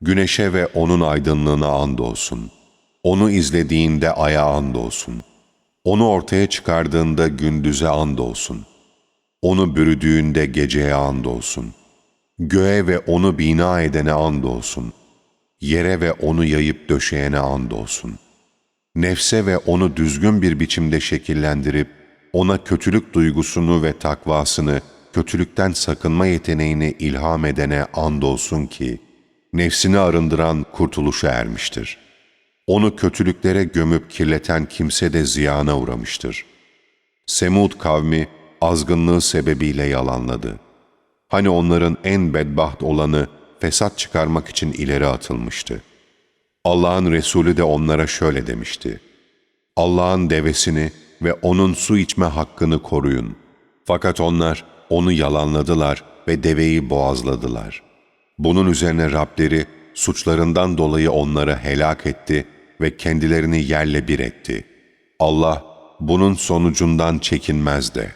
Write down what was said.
Güneşe ve onun aydınlığına andolsun. Onu izlediğinde aya andolsun. Onu ortaya çıkardığında gündüze andolsun. Onu bürüdüğünde geceye andolsun. Göğe ve onu bina edene andolsun. Yere ve onu yayıp döşeyene andolsun. Nefse ve onu düzgün bir biçimde şekillendirip, ona kötülük duygusunu ve takvasını, kötülükten sakınma yeteneğini ilham edene andolsun ki, nefsini arındıran kurtuluşa ermiştir. Onu kötülüklere gömüp kirleten kimse de ziyana uğramıştır. Semud kavmi azgınlığı sebebiyle yalanladı. Hani onların en bedbaht olanı fesat çıkarmak için ileri atılmıştı. Allah'ın Resulü de onlara şöyle demişti. Allah'ın devesini ve onun su içme hakkını koruyun. Fakat onlar onu yalanladılar ve deveyi boğazladılar. Bunun üzerine Rableri suçlarından dolayı onları helak etti ve kendilerini yerle bir etti. Allah bunun sonucundan çekinmez de.